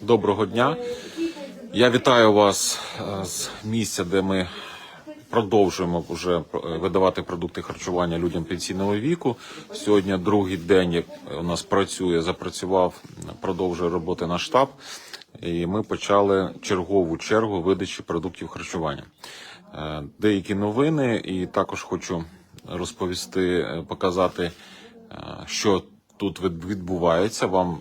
Доброго дня. Я вітаю вас е, з місця, де ми продовжуємо вже е, видавати продукти харчування людям пенсійного віку. Сьогодні другий день, як у нас працює, запрацював, продовжує роботи наш штаб. І ми почали чергову чергу видачі продуктів харчування. Е, Деякі новини, і також хочу розповісти, показати, що тут від- відбувається. Вам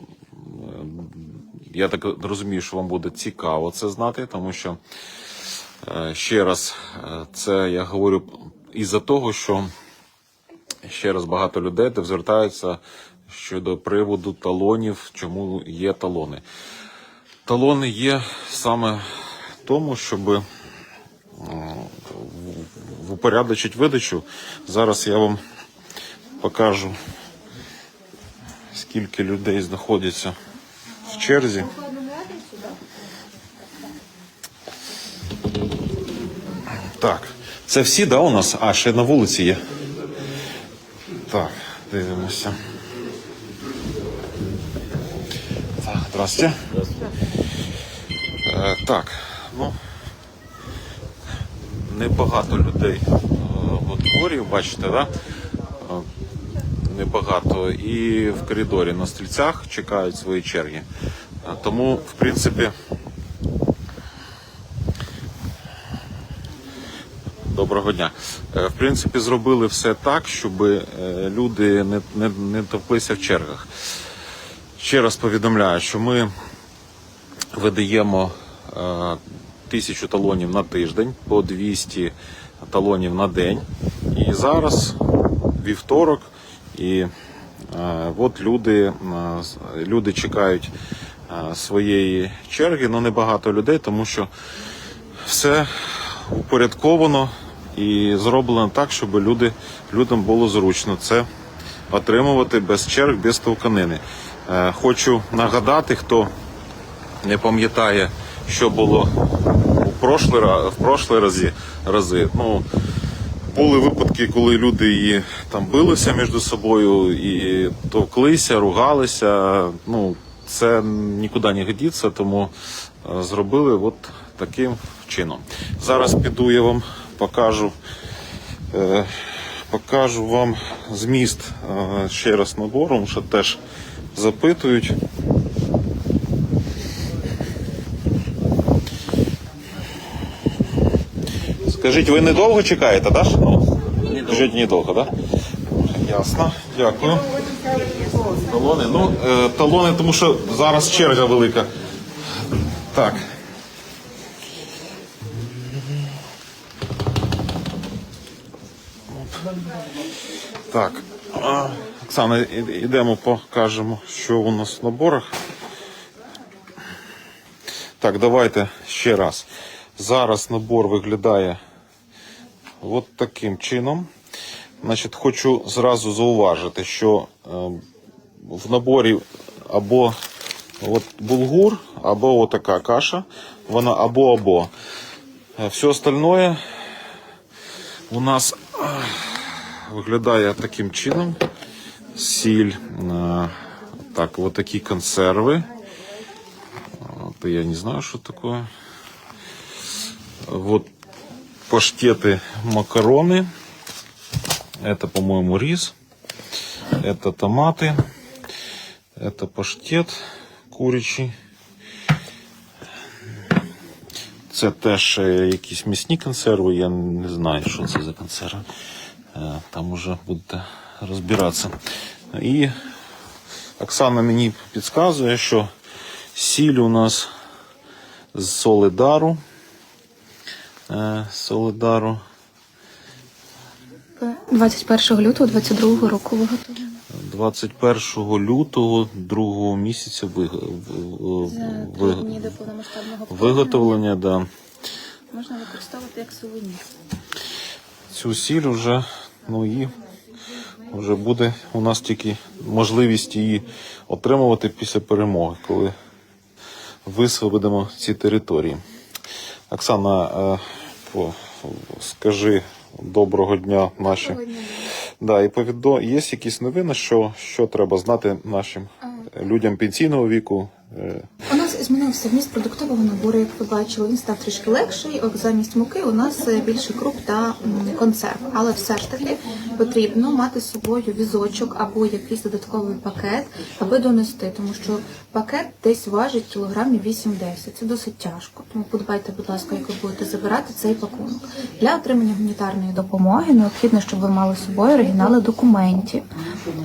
я так розумію, що вам буде цікаво це знати, тому що е, ще раз е, це я говорю із-за того, що ще раз багато людей де звертаються щодо приводу талонів, чому є талони. Талони є саме тому, щоб упорядочити видачу. Зараз я вам покажу, скільки людей знаходиться в черзі. Так, це всі, да, у нас? А, ще на вулиці є. Так, дивимося. Так, здрасте. Е, так, ну. Небагато людей е, в дворі, бачите, да? Небагато. І в коридорі на стрільцях чекають свої черги. Тому, в принципі, Доброго дня. Е, В принципі, зробили все так, щоб е, люди не, не, не товклися в чергах. Ще раз повідомляю, що ми видаємо е, тисячу талонів на тиждень, по 200 талонів на день. І зараз вівторок, і е, от люди, е, люди чекають е, своєї черги, але небагато людей, тому що все упорядковано і зроблено так, щоб люди, людям було зручно це отримувати без черг, без товканини. Хочу нагадати, хто не пам'ятає, що було у прошлий, ра- в прошлі рази, рази. Ну, були випадки, коли люди і там билися між собою, і товклися, ругалися. Ну, це нікуди не годиться, тому е, зробили от таким чином. Зараз піду, я вам покажу, е, покажу вам зміст е, ще раз набору, що теж запитують. Скажіть, ви недовго чекаєте, так? Ну, Скажіть, недовго, так? Ясно, дякую. Талони. Ну, е, талони, тому що зараз черга велика. Так. Так. Оксана, йдемо покажемо, що у нас в наборах. Так, давайте ще раз. Зараз набор виглядає от таким чином. Значить, хочу зразу зауважити, що е, в наборі або от булгур, або отака каша, вона або або. Е, Все остальное у нас е, виглядає таким чином. Сіль, так, вот такі консерви. Я не знаю, что такое. Вот паштеты, макароны. Это, по-моему, рис. Это томаты. Это паштет курячий. Це теж е, якісь м'ясні консерви, я не знаю, що це за консерви. Е, Там уже будете розбиратися. І Оксана мені підказує, що сіль у нас з Солидару. Е, Солидару 21 лютого 22 року виготовлено. 21 лютого другого місяця ви, в- За ви- три дні до повномасштабного виготовлення. Да. можна використовувати як сувенір. Цю сіль вже, ну і вже буде у нас тільки можливість її отримувати після перемоги, коли висвободимо ці території. Оксана, скажи доброго дня нашим. Да, і повідо, є якісь новини, що, що треба знати нашим людям пенсійного віку, Е, У нас змінився вміст продуктового набору, як ви бачили. Він став трішки легший. Замість муки у нас е, більше круп та консерв. Але все ж таки потрібно мати з собою візочок або якийсь додатковий пакет, аби донести, тому що пакет десь важить кілограмів 8-10. Це досить тяжко. Тому подбайте, будь ласка, як ви будете забирати цей пакунок. Для отримання гуманітарної допомоги необхідно, щоб ви мали з собою оригінали документів,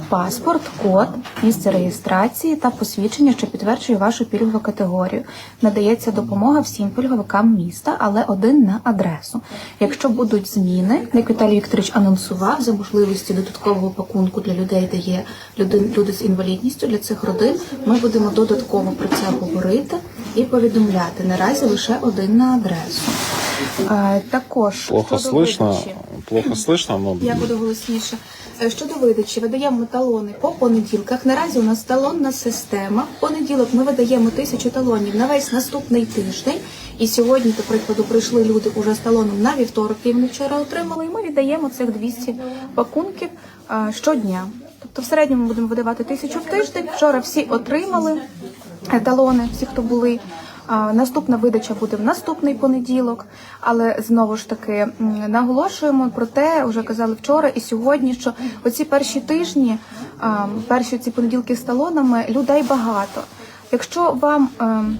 паспорт, код, місце реєстрації та посвідчення, що підтверджує вашу пільгову категорію. Надається допомога всім пільговикам міста, але один на адресу. Якщо будуть зміни, як Віталій Вікторович анонсував за можливості додаткового пакунку для людей, де є люди, з інвалідністю для цих родин, ми будемо додатково про це говорити і повідомляти. Наразі лише один на адресу. а також Плохо слышно, плохо слышно, но Я буду голосніше. Е, Щодо видачі, видаємо талони по понеділках. Наразі у нас талонна система. В понеділок ми видаємо тисячу талонів на весь наступний тиждень. І сьогодні, до прикладу, прийшли люди уже з талоном на вівторок, і вони вчора отримали. І ми віддаємо цих 200 пакунків е, щодня. Тобто в середньому будемо видавати тисячу в тиждень. Вчора всі отримали е, талони, всі, хто були. Наступна видача буде в наступний понеділок, але знову ж таки наголошуємо про те, вже казали вчора і сьогодні, що оці перші тижні, перші ці понеділки з талонами, людей багато. Якщо вам ем,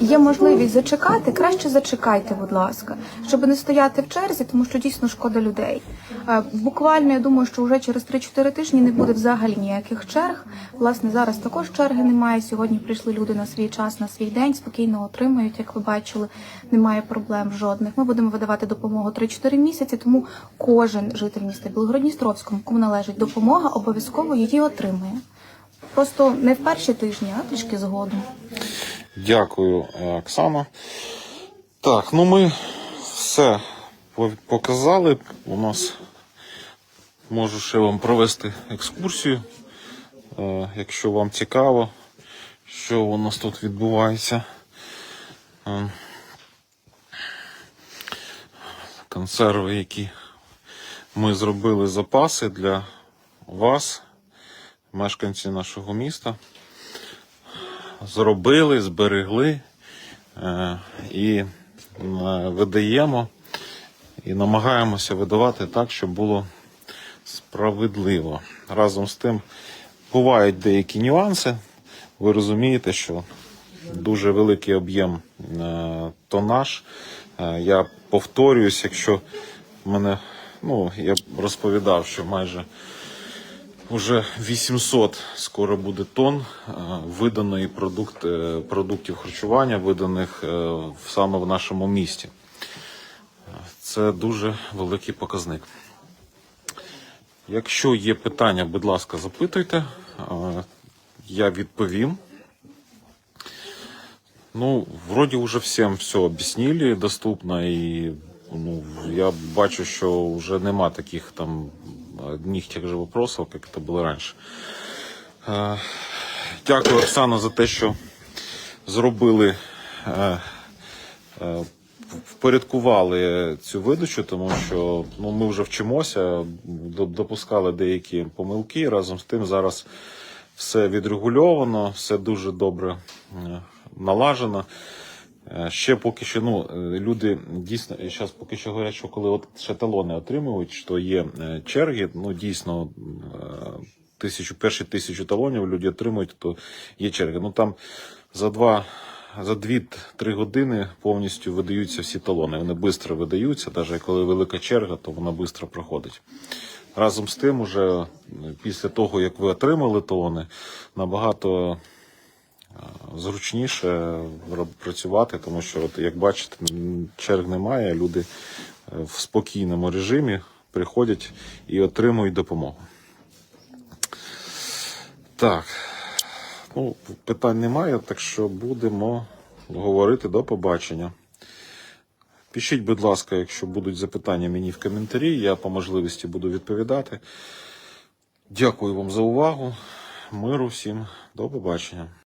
є можливість зачекати, краще зачекайте, будь ласка, щоб не стояти в черзі, тому що дійсно шкода людей. Е, буквально я думаю, що вже через 3-4 тижні не буде взагалі ніяких черг. Власне, зараз також черги немає. Сьогодні прийшли люди на свій час, на свій день, спокійно отримують, як ви бачили, немає проблем жодних. Ми будемо видавати допомогу 3-4 місяці, тому кожен житель міста Білгородністровському, кому належить допомога, обов'язково її отримує. Просто не в перші тижні, а трішки згодом. Дякую, е, Оксана. Так, ну ми все показали. У нас можу ще вам провести екскурсію, е, якщо вам цікаво, що у нас тут відбувається. Е, Консерви, які ми зробили запаси для вас, мешканців нашого міста зробили, зберегли е, і е, видаємо і намагаємося видавати так, щоб було справедливо. Разом з тим бувають деякі нюанси. Ви розумієте, що дуже великий об'єм е, тонаж. Я повторююсь, якщо мене, ну, я розповідав, що майже Уже 800 скоро буде тонн е, виданої продукт, е, продуктів харчування, виданих е, саме в нашому місті. Це дуже великий показник. Якщо є питання, будь ласка, запитуйте. Я відповім. Ну, вроде уже всем все объяснили доступно, и ну, я бачу, що уже нема таких там одних тех же вопросов, як це було раніше. Е, Дякую, Оксана, за те, що зробили, е, е, впорядкували цю видачу, тому що ну, ми вже вчимося, допускали деякі помилки. Разом з тим зараз все відрегульовано, все дуже добре налажено. Е, Ще поки що, ну, е, люди дійсно, зараз поки що говорять, що коли от ще талони отримують, що є е, черги, ну дійсно е, тисячу, перші тисячу талонів люди отримують, то є черги. Ну там за два. За 2-3 години повністю видаються всі талони. Вони швидко видаються, навіть коли велика черга, то вона швидко проходить. Разом з тим, уже е, після того, як ви отримали талони, набагато е, зручніше працювати, тому що, от, як бачите, черг немає, люди е, в спокійному режимі приходять і отримують допомогу. Так, ну, питань немає, так що будемо говорити до побачення. Пишіть, будь ласка, якщо будуть запитання мені в коментарі, я по можливості буду відповідати. Дякую вам за увагу. Миру всім, до побачення.